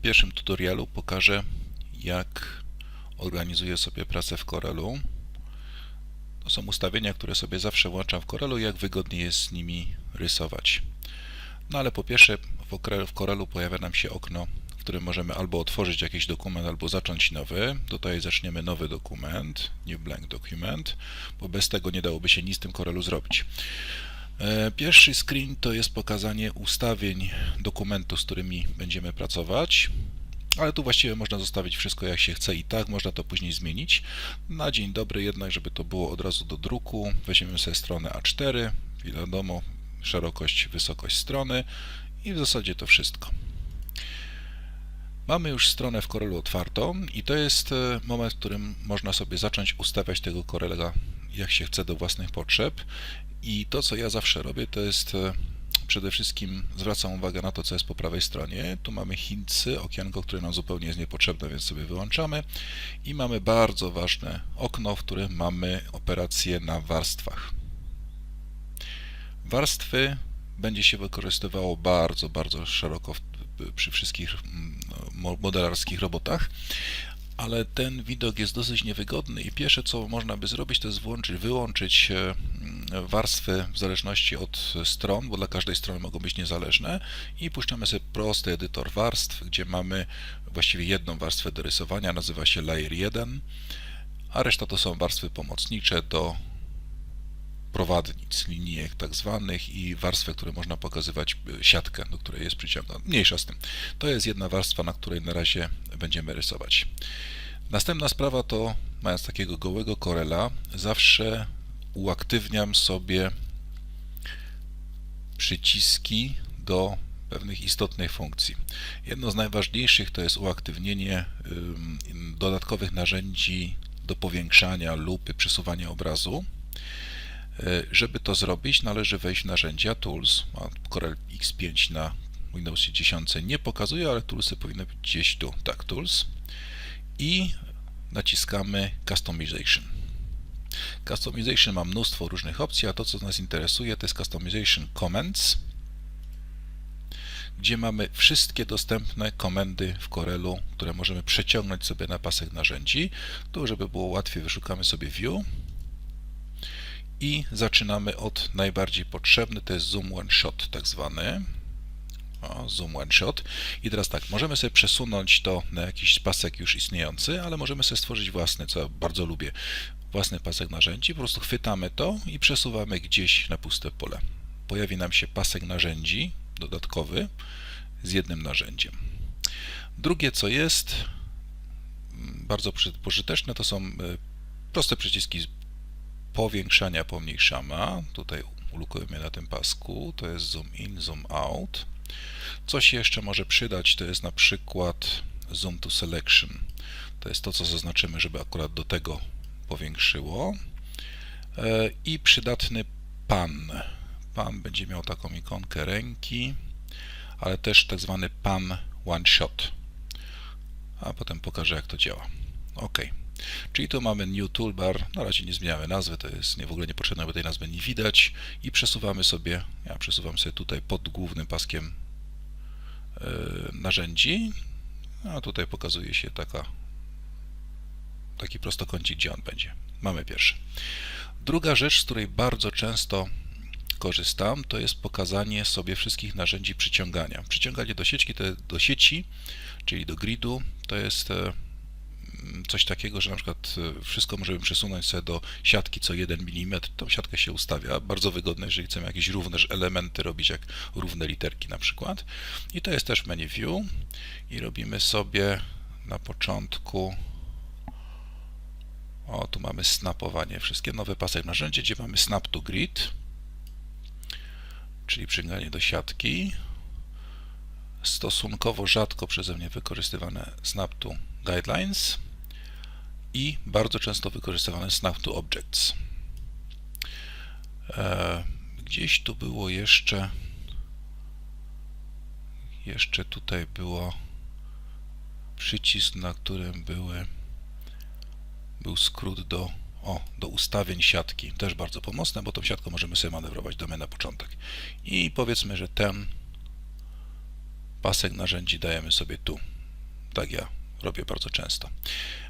pierwszym tutorialu pokażę, jak organizuję sobie pracę w Corelu. To są ustawienia, które sobie zawsze włączam w Corelu, jak wygodnie jest z nimi rysować. No ale po pierwsze w w Corelu pojawia nam się okno, w którym możemy albo otworzyć jakiś dokument, albo zacząć nowy. Tutaj zaczniemy nowy dokument, new blank document, bo bez tego nie dałoby się nic w tym Corelu zrobić. E, Pierwszy screen to jest pokazanie ustawień dokumentu, z którymi będziemy pracować. Ale tu właściwie można zostawić wszystko jak się chce i tak, można to później zmienić. Na dzień dobry jednak, żeby to było od razu do druku, weźmiemy sobie stronę A4, wiadomo, szerokość, wysokość strony i w zasadzie to wszystko. Mamy już stronę w Corelu otwartą i to jest e, moment, w którym można sobie zacząć ustawiać tego Corela jak się chce do własnych potrzeb. I to, co ja zawsze robię, to jest e, przede wszystkim zwracam uwagę na to, co jest po prawej stronie. Tu mamy Hintsy, okienko, które nam zupełnie jest niepotrzebne, więc sobie wyłączamy. I mamy bardzo ważne okno, w którym mamy operacje na warstwach. Warstwy będzie się wykorzystywało bardzo, bardzo szeroko przy wszystkich mm, no, modelarskich robotach, ale ten widok jest dosyć niewygodny i pierwsze co można by zrobić to jest włączyć, wyłączyć e, warstwy w zależności od stron, bo dla każdej strony mogą być niezależne i puszczamy sobie prosty edytor warstw, gdzie mamy właściwie jedną warstwę do rysowania, nazywa się Layer 1, a reszta to są warstwy pomocnicze do prowadnic, linijek tak zwanych i warstwę, które można pokazywać, e, siatkę, do której jest przyciągnięta. Mniejsza z tym. To jest jedna warstwa, na której na razie będziemy rysować. Następna sprawa to, mając takiego gołego korela, zawsze uaktywniam sobie przyciski do pewnych istotnych funkcji. Jedno z najważniejszych to jest uaktywnienie dodatkowych narzędzi do powiększania lupy, przesuwania obrazu. E, żeby to zrobić, należy wejść w narzędzia Tools. Corel X5 na Windows 10 nie pokazuje, ale Toolsy powinny być gdzieś tu. Tak, Tools. I naciskamy Customization. Customization ma mnóstwo różnych opcji, a to, co nas interesuje, to jest Customization Commands, gdzie mamy wszystkie dostępne komendy w Corelu, które możemy przeciągnąć sobie na pasek narzędzi. Tu, żeby było łatwiej, wyszukamy sobie View i zaczynamy od najbardziej potrzebny, to jest Zoom One Shot tak zwany. O, zoom one shot. I teraz tak, możemy sobie przesunąć to na jakiś pasek już istniejący, ale możemy sobie stworzyć własny, co bardzo lubię. Własny pasek narzędzi, po prostu chwytamy to i przesuwamy gdzieś na puste pole. Pojawi nam się pasek narzędzi dodatkowy z jednym narzędziem. Drugie, co jest bardzo pożyteczne, to są e, proste przyciski powiększania, pomniejszania. Tutaj ulukujemy na tym pasku, to jest zoom in, zoom out. Co się jeszcze może przydać, to jest na przykład Zoom to Selection. To jest to, co zaznaczymy, żeby akurat do tego powiększyło. E, I przydatny pan. Pan będzie miał taką ikonkę ręki, ale też tak zwany pan one shot. A potem pokażę, jak to działa. OK. Czyli tu mamy New Toolbar, na razie nie zmieniamy nazwy, to jest nie, w ogóle niepotrzebne, bo tej nazwy nie widać i przesuwamy sobie, ja przesuwam sobie tutaj pod głównym paskiem yy, narzędzi, a tutaj pokazuje się taka, taki prostokącik, gdzie on będzie. Mamy pierwszy. Druga rzecz, z której bardzo często korzystam, to jest pokazanie sobie wszystkich narzędzi przyciągania. Przyciąganie do sieci, do sieci czyli do gridu, to jest e, coś takiego, że na przykład e, wszystko możemy przesunąć sobie do siatki co 1 mm, tą siatkę się ustawia, bardzo wygodne, jeżeli chcemy jakieś równe elementy robić, jak równe literki na przykład. I to jest też menu view i robimy sobie na początku o, tu mamy snapowanie, wszystkie nowe pasek narzędzie, gdzie mamy snap to grid, czyli przygnanie do siatki. Stosunkowo rzadko przeze mnie wykorzystywane snap to guidelines i bardzo często wykorzystywane snap to objects. E, gdzieś tu było jeszcze jeszcze tutaj było przycisk, na którym były był skrót do, o, do ustawień siatki. Też bardzo pomocne, bo tą siatką możemy sobie manewrować domy na początek. I powiedzmy, że ten pasek narzędzi dajemy sobie tu. Tak ja robię bardzo często.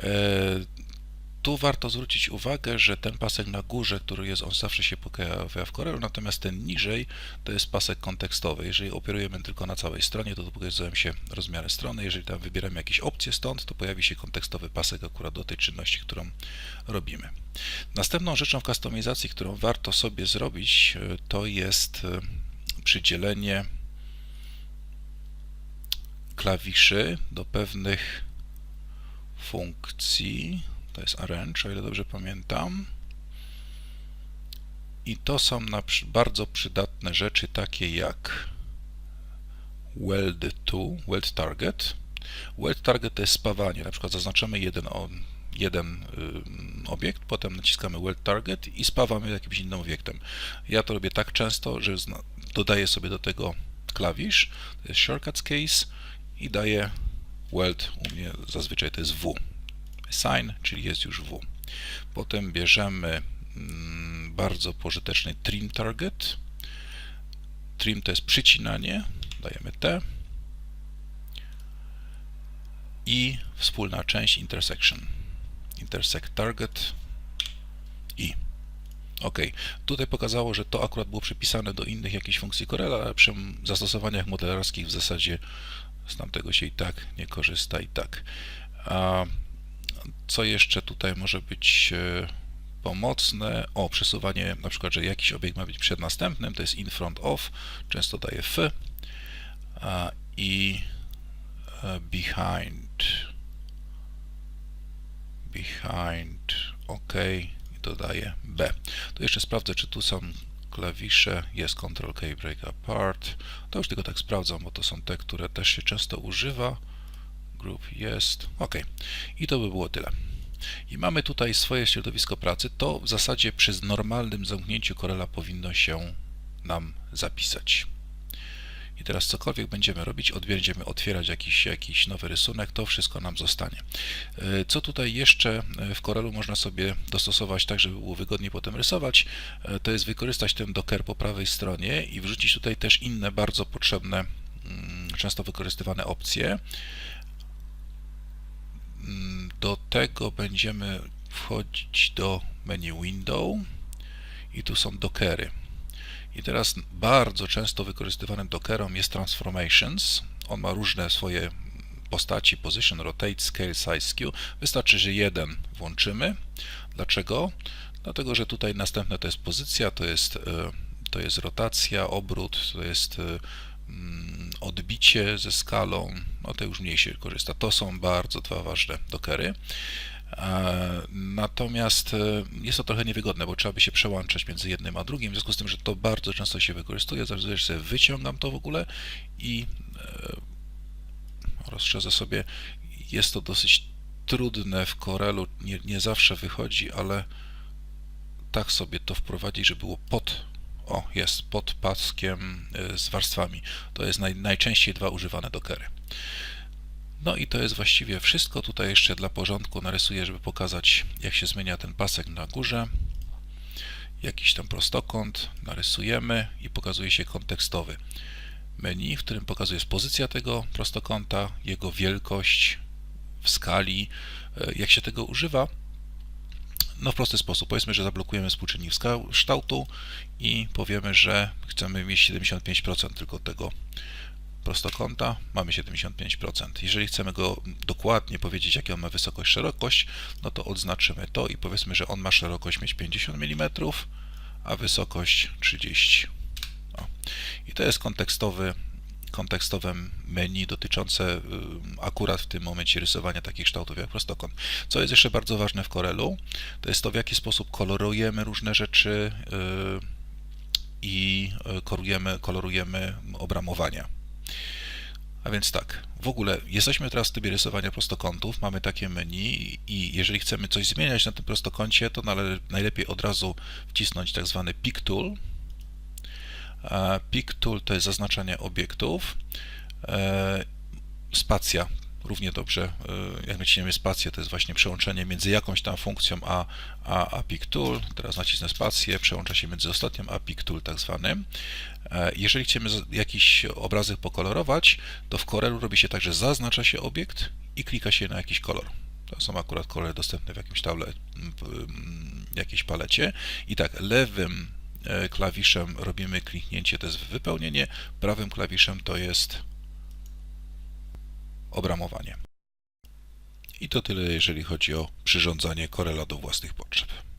E, tu warto zwrócić uwagę, że ten pasek na górze, który jest, on zawsze się pojawia w Corelu, natomiast ten niżej to jest pasek kontekstowy. Jeżeli operujemy tylko na całej stronie, to pokazują się rozmiary strony. Jeżeli tam wybieramy jakieś opcje stąd, to pojawi się kontekstowy pasek akurat do tej czynności, którą robimy. Następną rzeczą w kustomizacji, którą warto sobie zrobić, e, to jest e, przydzielenie klawiszy do pewnych funkcji to jest arrange, o ile dobrze pamiętam. I to są na, bardzo przydatne rzeczy takie jak weld to, weld target. Weld target to jest spawanie, na przykład zaznaczamy jeden, jeden obiekt, potem naciskamy weld target i spawamy jakimś innym obiektem. Ja to robię tak często, że dodaję sobie do tego klawisz, to jest shortcuts case i daję weld, u mnie zazwyczaj to jest W sign, czyli jest już W. Potem bierzemy mm, bardzo pożyteczny trim target. Trim to jest przycinanie, dajemy T i wspólna część intersection. Intersect target i. OK. Tutaj pokazało, że to akurat było przypisane do innych jakichś funkcji Corella, ale przy zastosowaniach modelarskich w zasadzie z tamtego się i tak nie korzysta i tak. A co jeszcze tutaj może być e, pomocne? O, przesuwanie, na przykład, że jakiś obiekt ma być przed następnym, to jest in front of, często daje f i e, behind behind ok i dodaję b. To jeszcze sprawdzę, czy tu są klawisze, jest Ctrl K break apart. To już tylko tak sprawdzam, bo to są te, które też się często używa group jest. OK. I to by było tyle. I mamy tutaj swoje środowisko pracy. To w zasadzie przy normalnym zamknięciu Corela powinno się nam zapisać. I teraz cokolwiek będziemy robić, będziemy otwierać jakiś, jakiś nowy rysunek, to wszystko nam zostanie. E, co tutaj jeszcze e, w Corelu można sobie dostosować tak, żeby było wygodniej potem rysować, e, to jest wykorzystać ten docker po prawej stronie i wrzucić tutaj też inne bardzo potrzebne, mm, często wykorzystywane opcje. Do tego będziemy wchodzić do menu Window i tu są dockery. I teraz bardzo często wykorzystywanym dockerom jest Transformations. On ma różne swoje postaci, position, rotate, scale, size, skew. Wystarczy, że jeden włączymy. Dlaczego? Dlatego, że tutaj następne to jest pozycja, to jest, e, to jest rotacja, obrót, to jest e, Mm, odbicie ze skalą, no to już mniej się korzysta. To są bardzo dwa ważne dokery. E, natomiast e, jest to trochę niewygodne, bo trzeba by się przełączać między jednym a drugim, w związku z tym, że to bardzo często się wykorzystuje, że sobie wyciągam to w ogóle i e, rozszerzę sobie. Jest to dosyć trudne w Corelu, nie, nie zawsze wychodzi, ale tak sobie to wprowadzić, żeby było pod o, jest pod paskiem z warstwami. To jest naj, najczęściej dwa używane dokery. No i to jest właściwie wszystko. Tutaj jeszcze dla porządku narysuję, żeby pokazać, jak się zmienia ten pasek na górze. Jakiś tam prostokąt narysujemy i pokazuje się kontekstowy menu, w którym pokazuje pozycja tego prostokąta, jego wielkość w skali, y, jak się tego używa no w prosty sposób. Powiedzmy, że zablokujemy współczynnik kształtu i powiemy, że chcemy mieć 75% tylko tego prostokąta, mamy 75%. Jeżeli chcemy go dokładnie powiedzieć, on ma wysokość, szerokość, no to odznaczymy to i powiedzmy, że on ma szerokość mieć 50 mm, a wysokość 30. O. I to jest kontekstowy kontekstowe menu dotyczące y, akurat w tym momencie rysowania takich kształtów jak prostokąt. Co jest jeszcze bardzo ważne w Corelu, to jest to w jaki sposób kolorujemy różne rzeczy y, i y, kolorujemy, kolorujemy obramowania. A więc tak, w ogóle jesteśmy teraz w trybie rysowania prostokątów, mamy takie menu i jeżeli chcemy coś zmieniać na tym prostokącie, to najlepiej od razu wcisnąć tak zwany Pick Tool, Pick tool to jest zaznaczanie obiektów. E, spacja równie dobrze, y, jak naciśniemy spację, to jest właśnie przełączenie między jakąś tam funkcją a, a, a Tool. Teraz nacisnę spację, przełącza się między ostatnim a Pick Tool tak zwanym. E, Jeżeli chcemy jakiś obrazek pokolorować, to w Corelu robi się tak, że zaznacza się obiekt i klika się na jakiś kolor. To są akurat kolory dostępne w jakimś table, w jakiejś palecie. I tak, lewym e, klawiszem robimy kliknięcie, to jest wypełnienie, prawym klawiszem to jest obramowanie. I to tyle, jeżeli chodzi o przyrządzanie Corela do własnych potrzeb.